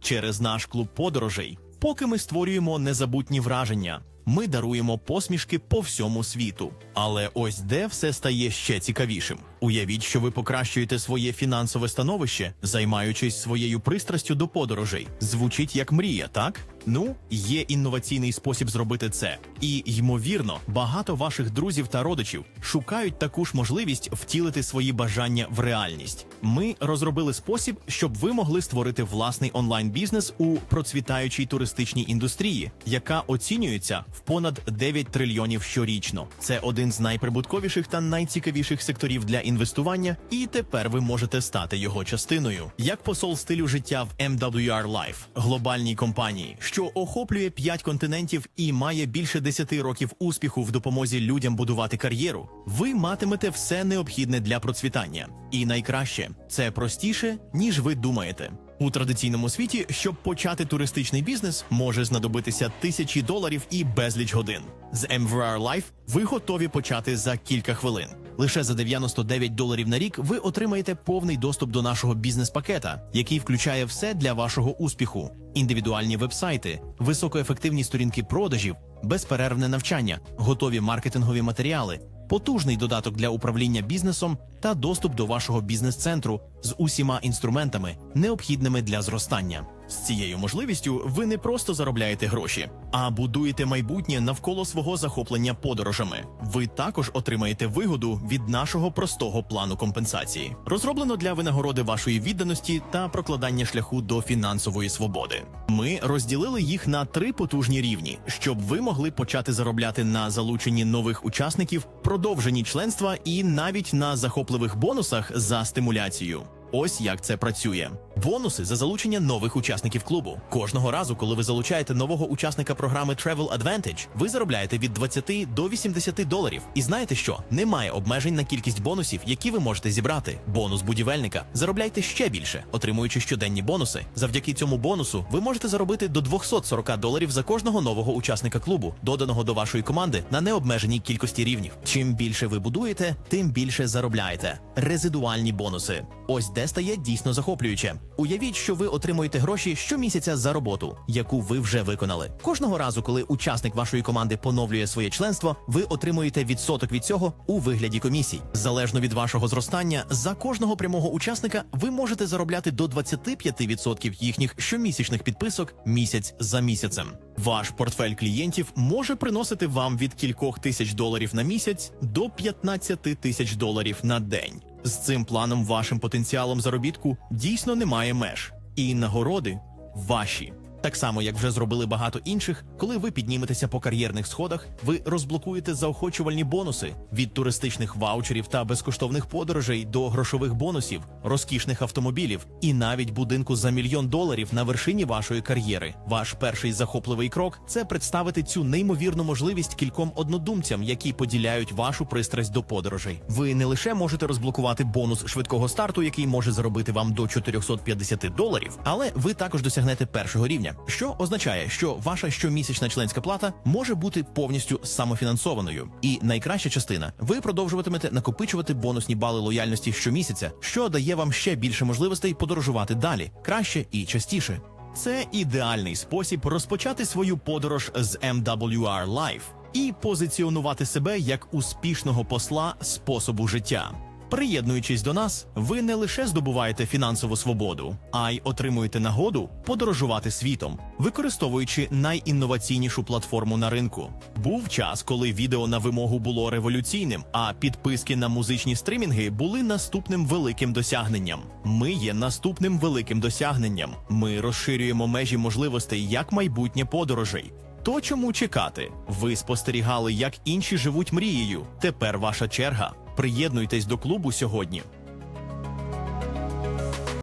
через наш клуб подорожей. Поки ми створюємо незабутні враження, ми даруємо посмішки по всьому світу. Але ось де все стає ще цікавішим. Уявіть, що ви покращуєте своє фінансове становище, займаючись своєю пристрастю до подорожей. Звучить як мрія, так? Ну, є інноваційний спосіб зробити це. І, ймовірно, багато ваших друзів та родичів шукають таку ж можливість втілити свої бажання в реальність. Ми розробили спосіб, щоб ви могли створити власний онлайн-бізнес у процвітаючій туристичній індустрії, яка оцінюється в понад 9 трильйонів щорічно. Це один з найприбутковіших та найцікавіших секторів для інвестування, і тепер ви можете стати його частиною. Як посол стилю життя в MWR Life, глобальній компанії, що охоплює 5 континентів і має більше 10 років успіху в допомозі людям будувати кар'єру, ви матимете все необхідне для процвітання. І найкраще це простіше, ніж ви думаєте. У традиційному світі, щоб почати туристичний бізнес, може знадобитися тисячі доларів і безліч годин. З MVR Life ви готові почати за кілька хвилин. Лише за 99 доларів на рік ви отримаєте повний доступ до нашого бізнес-пакета, який включає все для вашого успіху: індивідуальні вебсайти, високоефективні сторінки продажів, безперервне навчання, готові маркетингові матеріали, потужний додаток для управління бізнесом та доступ до вашого бізнес-центру з усіма інструментами, необхідними для зростання. З цією можливістю ви не просто заробляєте гроші, а будуєте майбутнє навколо свого захоплення подорожами. Ви також отримаєте вигоду від нашого простого плану компенсації, розроблено для винагороди вашої відданості та прокладання шляху до фінансової свободи. Ми розділили їх на три потужні рівні, щоб ви могли почати заробляти на залученні нових учасників, продовженні членства і навіть на захопливих бонусах за стимуляцію. Ось як це працює. Бонуси за залучення нових учасників клубу. Кожного разу, коли ви залучаєте нового учасника програми Travel Advantage, ви заробляєте від 20 до 80 доларів. І знаєте що? Немає обмежень на кількість бонусів, які ви можете зібрати. Бонус будівельника. Заробляйте ще більше, отримуючи щоденні бонуси. Завдяки цьому бонусу ви можете заробити до 240 доларів за кожного нового учасника клубу, доданого до вашої команди на необмеженій кількості рівнів. Чим більше ви будуєте, тим більше заробляєте. Резидуальні бонуси. Ось де стає дійсно захоплююче. Уявіть, що ви отримуєте гроші щомісяця за роботу, яку ви вже виконали. Кожного разу, коли учасник вашої команди поновлює своє членство, ви отримуєте відсоток від цього у вигляді комісій. Залежно від вашого зростання, за кожного прямого учасника ви можете заробляти до 25% їхніх щомісячних підписок місяць за місяцем. Ваш портфель клієнтів може приносити вам від кількох тисяч доларів на місяць до 15 тисяч доларів на день. З цим планом вашим потенціалом заробітку дійсно немає меж, і нагороди ваші. Так само, як вже зробили багато інших, коли ви підніметеся по кар'єрних сходах, ви розблокуєте заохочувальні бонуси від туристичних ваучерів та безкоштовних подорожей до грошових бонусів, розкішних автомобілів і навіть будинку за мільйон доларів на вершині вашої кар'єри. Ваш перший захопливий крок це представити цю неймовірну можливість кільком однодумцям, які поділяють вашу пристрасть до подорожей. Ви не лише можете розблокувати бонус швидкого старту, який може заробити вам до 450 доларів, але ви також досягнете першого рівня що означає, що ваша щомісячна членська плата може бути повністю самофінансованою. І найкраща частина ви продовжуватимете накопичувати бонусні бали лояльності щомісяця, що дає вам ще більше можливостей подорожувати далі, краще і частіше. Це ідеальний спосіб розпочати свою подорож з MWR Life і позиціонувати себе як успішного посла способу життя. Приєднуючись до нас, ви не лише здобуваєте фінансову свободу, а й отримуєте нагоду подорожувати світом, використовуючи найінноваційнішу платформу на ринку. Був час, коли відео на вимогу було революційним, а підписки на музичні стримінги були наступним великим досягненням. Ми є наступним великим досягненням. Ми розширюємо межі можливостей як майбутнє подорожей. То чому чекати? Ви спостерігали, як інші живуть мрією. Тепер ваша черга. Приєднуйтесь до клубу сьогодні.